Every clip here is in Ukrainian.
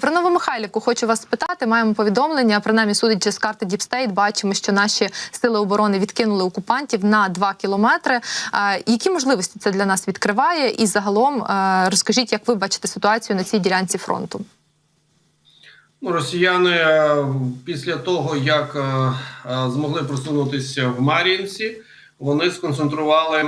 Про Новомихайлівку хочу вас спитати. Маємо повідомлення. Принаймні, судячи з карти Діпстейт, бачимо, що наші сили оборони відкинули окупантів на 2 кілометри. Які можливості це для нас відкриває? І загалом е, розкажіть, як ви бачите ситуацію на цій ділянці фронту? Ну, росіяни е, після того, як е, змогли просунутися в Мар'їнці, вони сконцентрували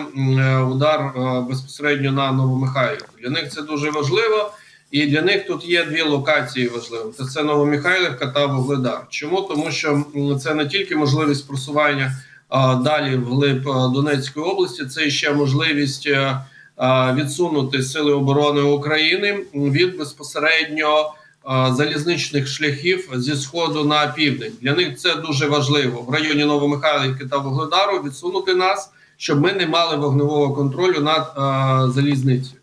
удар безпосередньо на Новомихайлівку. Для них це дуже важливо, і для них тут є дві локації важливі: це, це Новомихайлівка та Вугледар. Чому? Тому що це не тільки можливість просування е, далі вглиб е, Донецької області, це ще можливість е, е, відсунути сили оборони України від безпосередньо е, залізничних шляхів зі сходу на південь. Для них це дуже важливо в районі Новомихайлівки та Вугледару відсунути нас, щоб ми не мали вогневого контролю над е, залізницею.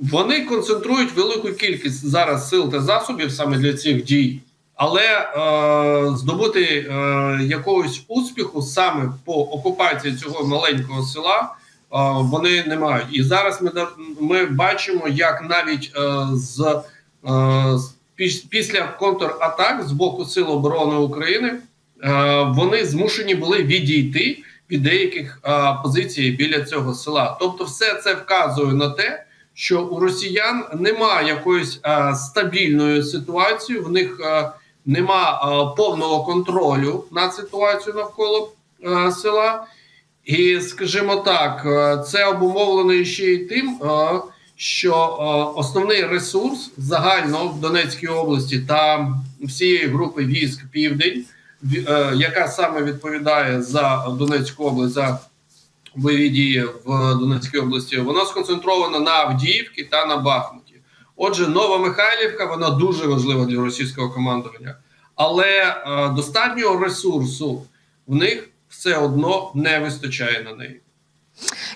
Вони концентрують велику кількість зараз сил та засобів саме для цих дій, але е, здобути е, якогось успіху саме по окупації цього маленького села е, вони не мають. І зараз ми, ми бачимо, як навіть е, з, е, піс- після контратак з боку Сил оборони України е, вони змушені були відійти від деяких е, позицій біля цього села. Тобто, все це вказує на те, що у росіян немає якоїсь е, стабільної ситуації, в них е, нема е, повного контролю над ситуацією навколо села. І скажімо так, це обумовлено ще й тим, що основний ресурс загально в Донецькій області та всієї групи військ Південь, яка саме відповідає за Донецьку область, за бойові дії в Донецькій області, вона сконцентрована на Авдіївці та на Бахмуті. Отже, Нова Михайлівка вона дуже важлива для російського командування, але е, достатнього ресурсу в них все одно не вистачає на неї.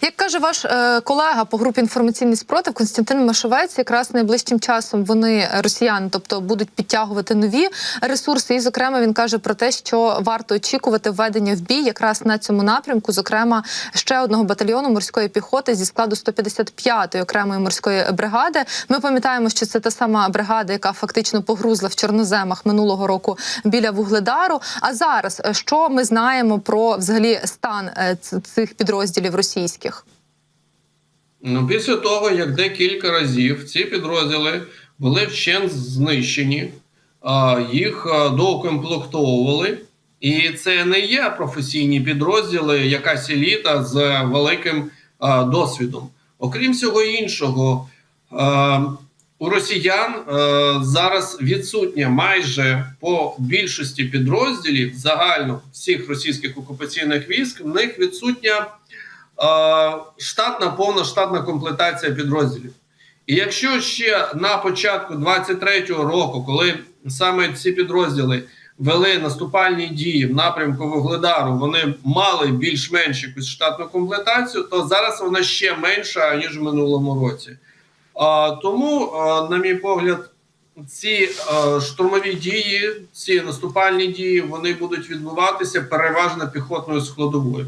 Як каже ваш е, колега по групі інформаційний спротив Константин Машовець, якраз найближчим часом вони е, росіяни, тобто будуть підтягувати нові ресурси. І зокрема він каже про те, що варто очікувати введення в бій якраз на цьому напрямку, зокрема ще одного батальйону морської піхоти зі складу 155-ї окремої морської бригади. Ми пам'ятаємо, що це та сама бригада, яка фактично погрузла в чорноземах минулого року біля вугледару. А зараз е, що ми знаємо про взагалі стан цих підрозділів російських? Ну, після того, як декілька разів ці підрозділи були вщент знищені, їх доукомплектовували. І це не є професійні підрозділи, якась еліта з великим досвідом. Окрім всього іншого, у росіян зараз відсутня майже по більшості підрозділів загально всіх російських окупаційних військ. В них відсутня штатна повна штатна комплектація підрозділів. І якщо ще на початку 23-го року, коли саме ці підрозділи вели наступальні дії в напрямку Вугледару, вони мали більш-менш якусь штатну комплектацію, то зараз вона ще менша ніж в минулому році. А, тому, на мій погляд, ці штурмові дії, ці наступальні дії, вони будуть відбуватися переважно піхотною складовою.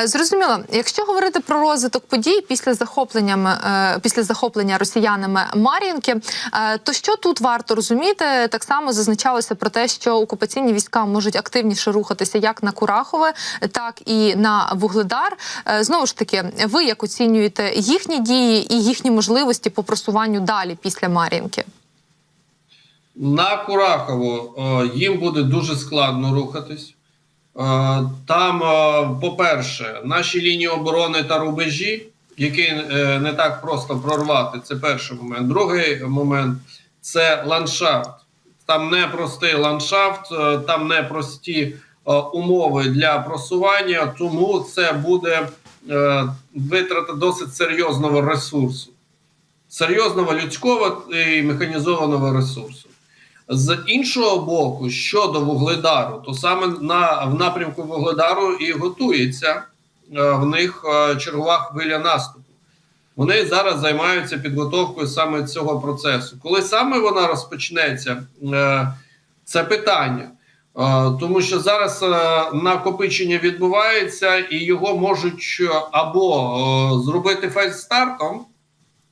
Е, Зрозуміло, якщо говорити про розвиток подій після захоплення після захоплення росіянами Мар'їнки, е, то що тут варто розуміти? Так само зазначалося про те, що окупаційні війська можуть активніше рухатися як на Курахове, так і на Вугледар. Е, Знову ж таки, ви як оцінюєте їхні дії і їхні можливості по просуванню далі після Мар'їнки? На Курахово е, їм буде дуже складно рухатись. Е, Там, е, по-перше, наші лінії оборони та рубежі, які е, не так просто прорвати. Це перший момент. Другий момент це ландшафт. Там не простий ландшафт, там не прості е, умови для просування, тому це буде витрата досить серйозного ресурсу, серйозного людського і механізованого ресурсу. З іншого боку, щодо вугледару, то саме на в напрямку вугледару і готується е, в них е, чергова хвиля наступу. Вони зараз займаються підготовкою саме цього процесу. Коли саме вона розпочнеться, е, це питання. Тому що зараз накопичення відбувається, і його можуть або зробити фейс-стартом,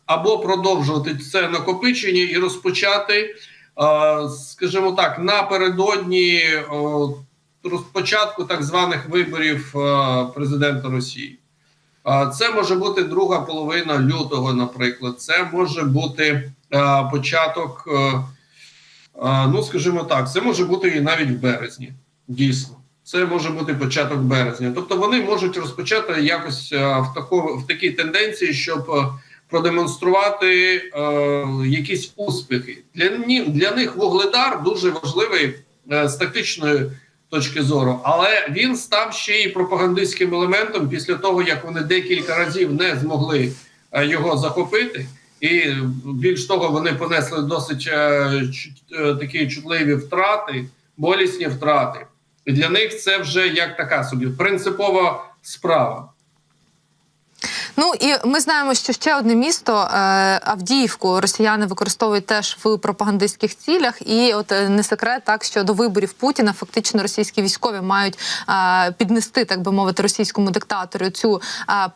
або продовжувати це накопичення і розпочати, скажімо так, напередодні розпочатку так званих виборів президента Росії. Це може бути друга половина лютого, наприклад. Це може бути початок, ну скажімо так, це може бути і навіть в березні. Дійсно, це може бути початок березня. Тобто вони можуть розпочати якось в такому в такій тенденції, щоб продемонструвати е, якісь успіхи. Для для них вугледар дуже важливий е, з тактичної точки зору, але він став ще й пропагандистським елементом після того, як вони декілька разів не змогли е, його захопити. І більш того, вони понесли досить е, е, такі чутливі втрати, болісні втрати. І для них це вже як така собі принципова справа. Ну і ми знаємо, що ще одне місто е, Авдіївку росіяни використовують теж в пропагандистських цілях. І от е, не секрет, так що до виборів Путіна фактично російські військові мають піднести, так би мовити, російському диктатору цю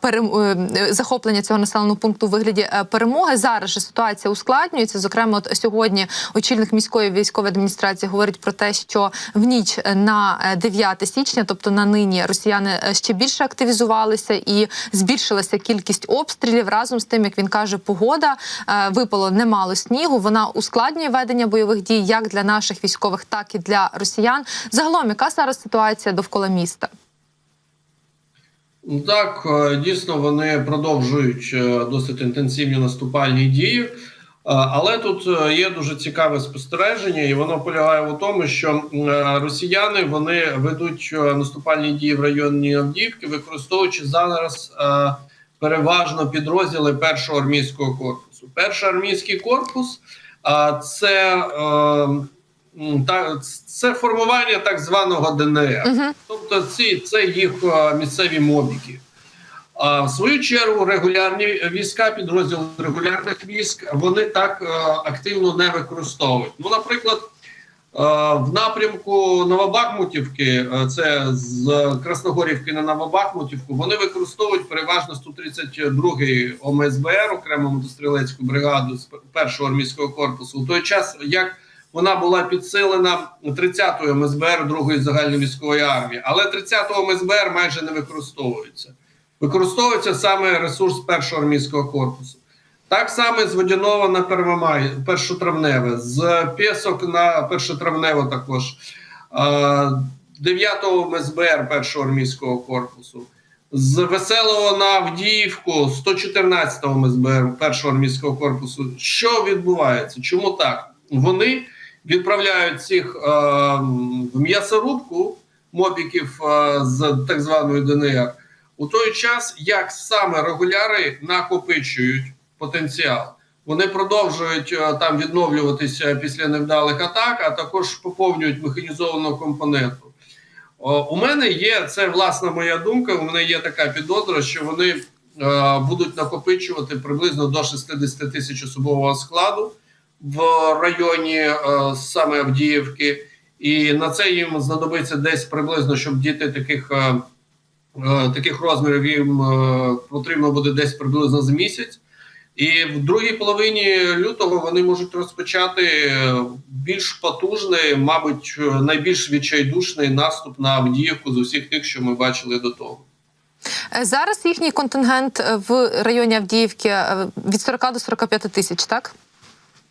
е, захоплення цього населеного пункту у вигляді перемоги. Зараз же ситуація ускладнюється. Зокрема, от сьогодні очільник міської військової адміністрації говорить про те, що в ніч на е, 9 січня, тобто на нині, росіяни ще більше активізувалися і збільшилася кількість обстрілів. Разом з тим, як він каже, погода е, випало немало снігу. Вона ускладнює ведення бойових дій як для наших військових, так і для росіян. Загалом, яка зараз ситуація довкола міста? Ну, Так, е, дійсно, вони продовжують е, досить інтенсивні наступальні дії. Але тут є дуже цікаве спостереження, і воно полягає у тому, що росіяни вони ведуть наступальні дії в районі Авдіївки, використовуючи зараз переважно підрозділи першого армійського корпусу. Перший армійський корпус це, е, та, це формування так званого ДНР. Угу. Тобто ці це їх е, місцеві мобіки. А в свою чергу регулярні війська, підрозділи регулярних військ, вони так е, активно не використовують. Ну, наприклад, в напрямку Новобахмутівки, е, це з Красногорівки на Новобахмутівку, вони використовують переважно 132-й ОМСБР, окрему мотострілецьку бригаду з першого армійського корпусу. У той час як вона була підсилена 30-ї МСБР другої загальновійськової армії, але 30-го МСБР майже не використовується. Використовується саме ресурс першого армійського корпусу. Так само з Водянова на Первомай, першотравневе, з Пєсок на першотравневе також, 9-го МСБР першого армійського корпусу, з Веселого на Авдіївку 114-го МСБР першого армійського корпусу. Що відбувається? Чому так? Вони відправляють цих е, в м'ясорубку мобіків е, з так званої ДНР у той час, як саме регуляри накопичують потенціал. Вони продовжують е, там відновлюватися після невдалих атак, а також поповнюють механізовану компоненту. У мене є це власна моя думка. У мене є така підозра, що вони е, будуть накопичувати приблизно до 60 тисяч особового складу в районі е, саме Авдіївки, і на це їм знадобиться десь приблизно, щоб діти таких. Е, е, Таких розмірів їм е, потрібно буде десь приблизно з місяць, і в другій половині лютого вони можуть розпочати е, більш потужний, мабуть, е, найбільш відчайдушний наступ на Авдіївку з усіх тих, що ми бачили до того. Е, Зараз їхній контингент в районі Авдіївки від 40 до 45 тисяч, так?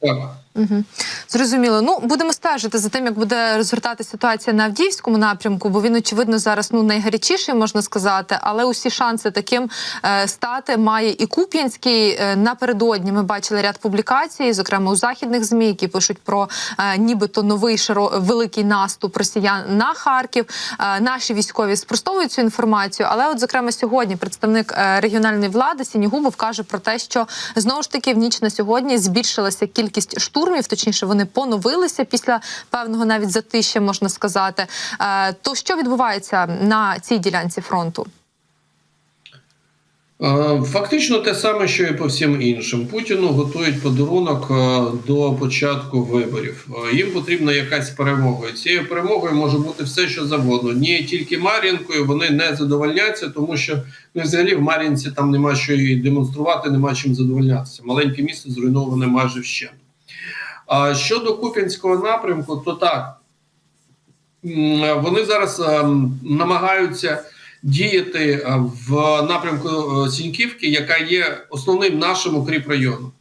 Так. Угу. Зрозуміло. Ну будемо стежити за тим, як буде розгортати ситуація на Авдіївському напрямку, бо він очевидно зараз ну найгарячіший, можна сказати. Але усі шанси таким е, стати має і Куп'янський. Е, напередодні ми бачили ряд публікацій, зокрема у західних змі, які пишуть про е, нібито новий широ... великий наступ росіян на Харків. Е, наші військові спростовують цю інформацію. Але, от, зокрема, сьогодні представник е, регіональної влади Сінігубов каже про те, що знову ж таки в ніч на сьогодні збільшилася кількість штурмів, точніше, вони поновилися після певного навіть затища, можна сказати. Е, То що відбувається на цій ділянці фронту? Е, Фактично те саме, що і по всім іншим. Путіну готують подарунок е, до початку виборів. Їм потрібна якась перемога. Цією перемогою може бути все, що завгодно. Ні, тільки Мар'їнкою вони не задовольняться, тому що ну, взагалі в Мар'їнці там нема що і демонструвати, нема чим задовольнятися. Маленьке місто зруйноване майже вщент. Щодо Куп'янського напрямку, то так вони зараз ем, намагаються діяти е, в напрямку е, Сіньківки, яка є основним нашим укріпрайоном.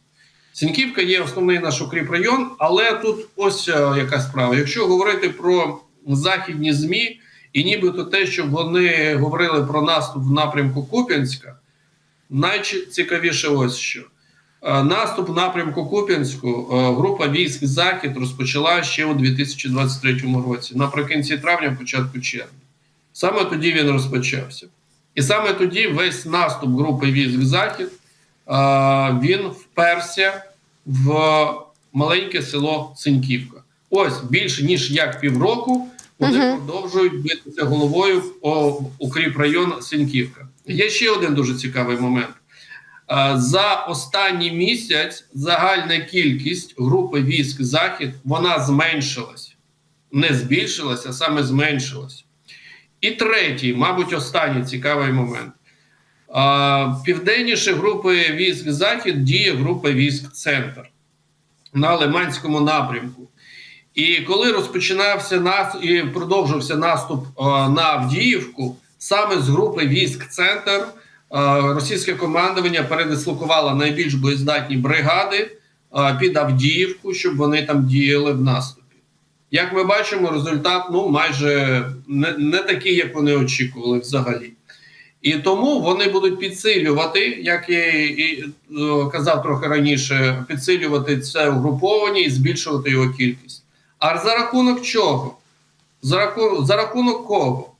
Сіньківка є основний наш укріпрайон, але тут ось е, яка справа. Якщо говорити про західні ЗМІ, і нібито те, що вони говорили про наступ в напрямку Куп'янська, найцікавіше ось що. Е, Наступ в напрямку Куп'янську е, група військ Захід розпочала ще у 2023 році, наприкінці травня, початку червня. Саме тоді він розпочався. І саме тоді весь наступ групи військ Захід е, він вперся в маленьке село Синьківка. Ось більше ніж як півроку вони Мгм. продовжують битися головою о укріп район Синьківка. Є ще один дуже цікавий момент. Е, За останній місяць загальна кількість групи військ Захід вона зменшилась, не збільшилась, а саме зменшилась. І третій, мабуть, останній цікавий момент. Південніше групи військ Захід діє група військ Центр на Лиманському напрямку. І коли розпочинався нас і продовжився наступ на Авдіївку, саме з групи військ Центр російське командування передислокувало найбільш боєздатні бригади під Авдіївку, щоб вони там діяли в наступі. Як ми бачимо, результат ну майже не, не такий, як вони очікували взагалі. І тому вони будуть підсилювати, як я і е, казав трохи раніше, підсилювати це угруповання і збільшувати його кількість. А за рахунок чого? За рахунок, за рахунок кого?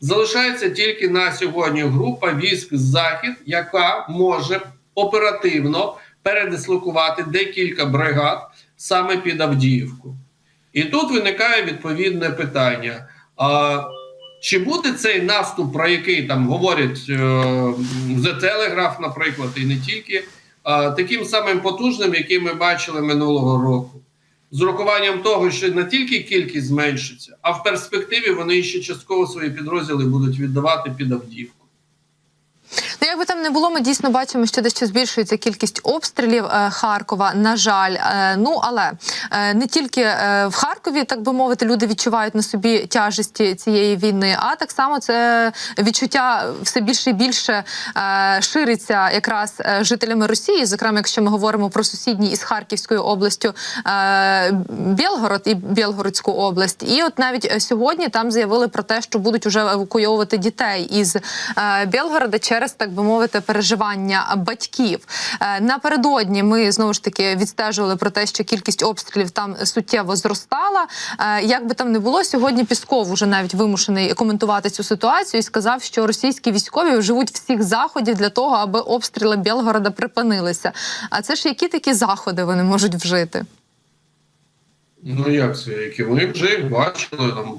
Залишається тільки на сьогодні група військ Захід, яка може оперативно передислокувати декілька бригад саме під Авдіївку. І тут виникає відповідне питання. А, чи буде цей наступ, про який там говорять е, The Telegraph, наприклад, і не тільки, е, таким самим потужним, який ми бачили минулого року? З урахуванням того, що не тільки кількість зменшиться, а в перспективі вони ще частково свої підрозділи будуть віддавати під Авдіївку. Ну, як би там не було, ми дійсно бачимо, що дещо збільшується кількість обстрілів е, Харкова. На жаль, Е, ну але е, не тільки в Харкові, так би мовити, люди відчувають на собі тяжесті цієї війни, а так само це відчуття все більше і більше шириться якраз жителями Росії. Зокрема, якщо ми говоримо про сусідній із Харківською областю Білгород і Білгородську область. І от навіть сьогодні там заявили про те, що будуть уже евакуйовувати дітей із Білгорода через так би мовити переживання батьків. Е, Напередодні ми знову ж таки відстежували про те, що кількість обстрілів там суттєво зростала. Е, Як би там не було, сьогодні Пісков уже навіть вимушений коментувати цю ситуацію і сказав, що російські військові вживуть всіх заходів для того, аби обстріли Білгорода припинилися. А це ж які такі заходи вони можуть вжити? Ну як це? Які ми вже бачили там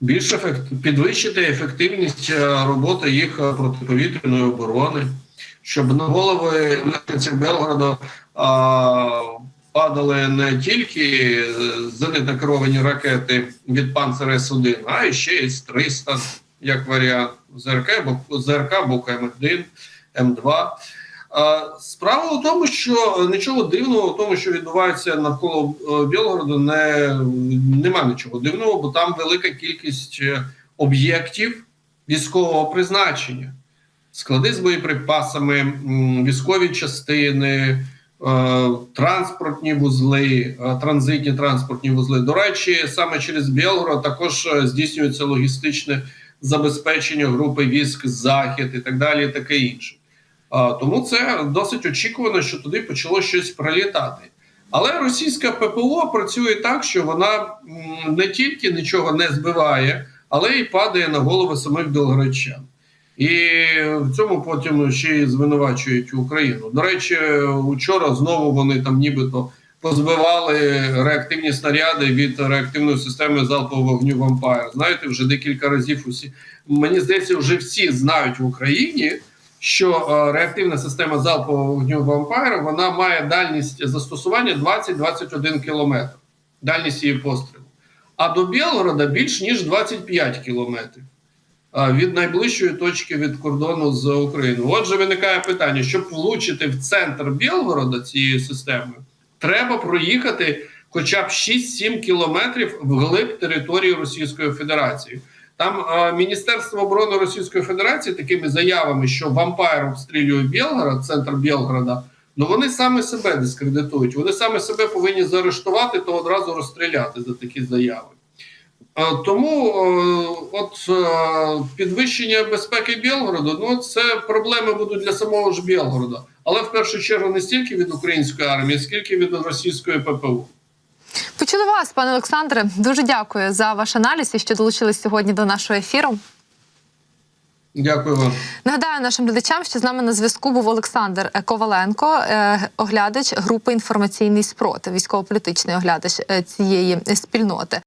більш ефект підвищити ефективність е, роботи їх е, протиповітряної оборони, щоб на голови мешканців Белгорода а, падали не тільки е, зенитно керовані ракети від Панцера С-1, а і ще С-300, як варіант ЗРК, ЗРК або М1, М2. Справа у тому, що нічого дивного в тому, що відбувається навколо е, Білгороду, не нема нічого дивного, бо там велика кількість е, об'єктів військового призначення, склади з боєприпасами, військові частини, е, транспортні вузли, транзитні транспортні вузли. До речі, саме через Білгород також здійснюється логістичне забезпечення групи військ Захід і так далі, і таке інше. Тому це досить очікувано, що туди почало щось прилітати. Але російська ППО працює так, що вона не тільки нічого не збиває, але й падає на голови самих білгородчан. І в цьому потім ще й звинувачують Україну. До речі, вчора знову вони там нібито позбивали реактивні снаряди від реактивної системи залпового вогню «Вампайр». Знаєте, вже декілька разів усі мені здається, вже всі знають в Україні що е, реактивна система залпового вогню вампайр вона має дальність застосування 20-21 кілометр. Дальність її пострілу. А до Білгорода більш ніж 25 кілометрів е, від найближчої точки від кордону з Україною. Отже, виникає питання: щоб влучити в центр Білгорода цією системою, треба проїхати хоча б 6-7 кілометрів вглиб території Російської Федерації. Там е, Міністерство оборони Російської Федерації такими заявами, що вампайр обстрілює Білгород, центр Білгорода, ну вони саме себе дискредитують. Вони саме себе повинні заарештувати та одразу розстріляти за такі заяви. Е, Тому е, от е, підвищення безпеки Білгороду, ну це проблеми будуть для самого ж Білгорода, але в першу чергу не стільки від української армії, скільки від російської ППУ. Почули вас, пане Олександре. Дуже дякую за ваш аналіз і що долучились сьогодні до нашого ефіру. Дякую вам. Нагадаю нашим глядачам, що з нами на зв'язку був Олександр Коваленко, е, оглядач групи інформаційний спротив, військово-політичний оглядач е, цієї спільноти.